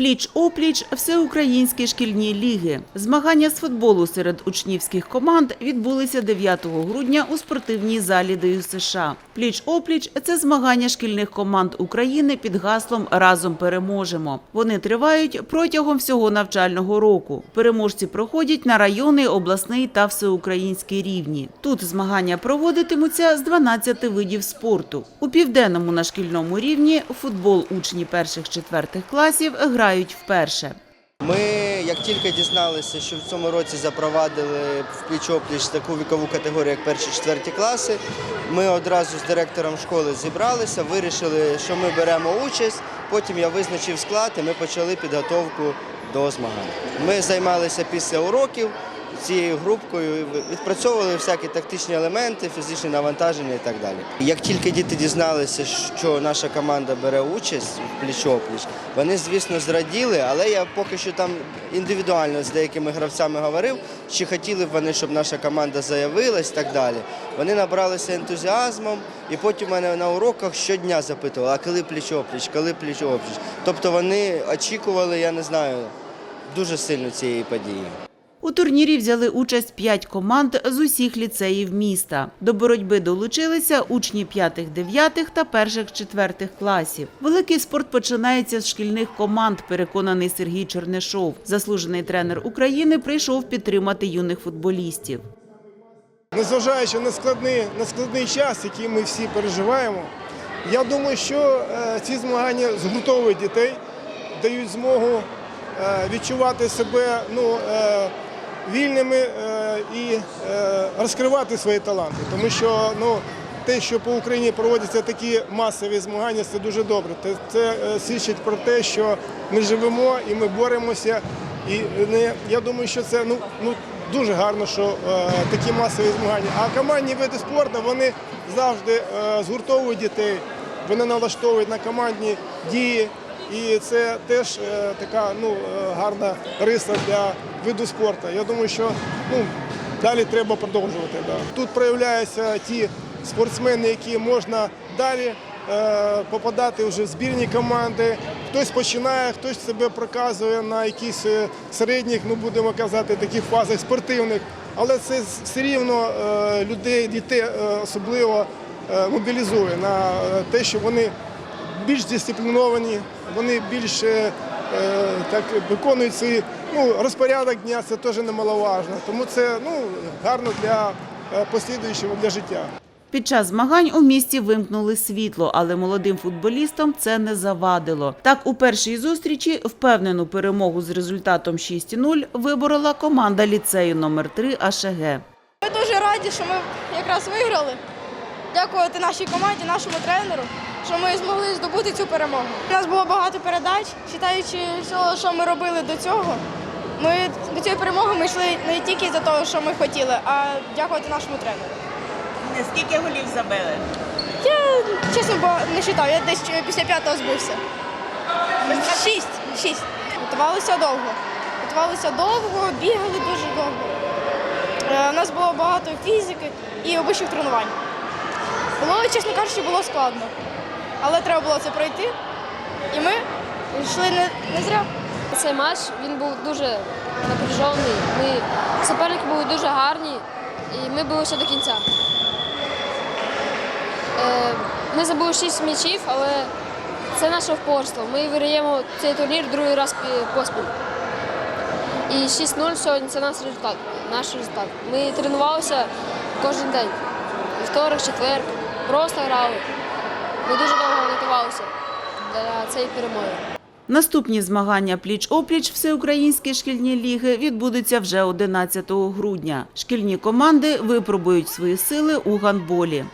Пліч-опліч всеукраїнські шкільні ліги. Змагання з футболу серед учнівських команд відбулися 9 грудня у спортивній залі ДЮСШ. США. Пліч-опліч – це змагання шкільних команд України під гаслом Разом переможемо. Вони тривають протягом всього навчального року. Переможці проходять на районний, обласний та всеукраїнський рівні. Тут змагання проводитимуться з 12 видів спорту. У південному на шкільному рівні футбол учні перших-четвертих класів грають вперше. Ми як тільки дізналися, що в цьому році запровадили в пліч-опліч таку вікову категорію, як перші четверті класи, ми одразу з директором школи зібралися, вирішили, що ми беремо участь. Потім я визначив склад і ми почали підготовку до змагань. Ми займалися після уроків цією групкою, відпрацьовували всякі тактичні елементи, фізичні навантаження і так далі. Як тільки діти дізналися, що наша команда бере участь в пліч-опліч, вони, звісно, зраділи, але я поки що там індивідуально з деякими гравцями говорив, чи хотіли б вони, щоб наша команда заявилась і так далі. Вони набралися ентузіазмом, і потім мене на уроках щодня запитували, а коли пліч-опліч, коли пліч-опліч. Тобто вони очікували, я не знаю, дуже сильно цієї події. У турнірі взяли участь п'ять команд з усіх ліцеїв міста. До боротьби долучилися учні п'ятих, дев'ятих та перших четвертих класів. Великий спорт починається з шкільних команд, переконаний Сергій Чернишов. Заслужений тренер України прийшов підтримати юних футболістів. Незважаючи на складний, на складний час, який ми всі переживаємо, я думаю, що е, ці змагання згуртовують дітей, дають змогу е, відчувати себе ну, е, вільними е, і е, розкривати свої таланти. Тому що ну, те, що по Україні проводяться такі масові змагання, це дуже добре. Це, е, свідчить про те, що ми живемо і ми боремося. І не, я думаю, що це ну, ну, дуже гарно, що е, такі масові змагання. А командні види спорту вони завжди е, згуртовують дітей, вони налаштовують на командні дії. І це теж е, така ну, е, гарна риса для виду спорту. Я думаю, що ну, далі треба продовжувати. Да. Тут проявляються ті спортсмени, які можна далі е, попадати вже в збірні команди. Хтось починає, хтось себе проказує на якісь е, середніх, ну будемо казати, таких фазах спортивних. Але це все рівно людей, дітей особливо мобілізує на те, що вони більш дисципліновані, вони більш е, е, так виконують свій ну, розпорядок дня, це теж немаловажно. Тому це ну, гарно для е, послідуючого для життя. Під час змагань у місті вимкнули світло, але молодим футболістам це не завадило. Так, у першій зустрічі впевнену перемогу з результатом 6-0 виборола команда ліцею номер 3 АШГ. Ми дуже раді, що ми якраз виграли. Дякувати нашій команді, нашому тренеру, що ми змогли здобути цю перемогу. У нас було багато передач, читаючи все, що ми робили до цього. Ми до цієї перемоги ми йшли не тільки за того, що ми хотіли, а дякувати нашому тренеру. Скільки голів забили? Я чесно бо не вважав, я десь після п'ятого збився. Шість. Шість. Готувалися довго. Готувалися довго, бігали дуже довго. Е, У нас було багато фізики і обичних тренувань. Було, чесно кажучи, було складно. Але треба було це пройти. І ми йшли не, не зря. Цей матч він був дуже напряжений. Ми суперники були дуже гарні, і ми билися до кінця. Е, Ми забули 6 м'ячів, але це наше впорство. Ми виграємо цей турнір другий раз поспіль. І 6-0 сьогодні це наш результат. Наш результат. Ми тренувалися кожен день. Вівторок, четвер, просто грали. Ми дуже довго готувалися для цієї перемоги. Наступні змагання пліч-опліч всеукраїнські шкільні ліги відбудуться вже 11 грудня. Шкільні команди випробують свої сили у гандболі.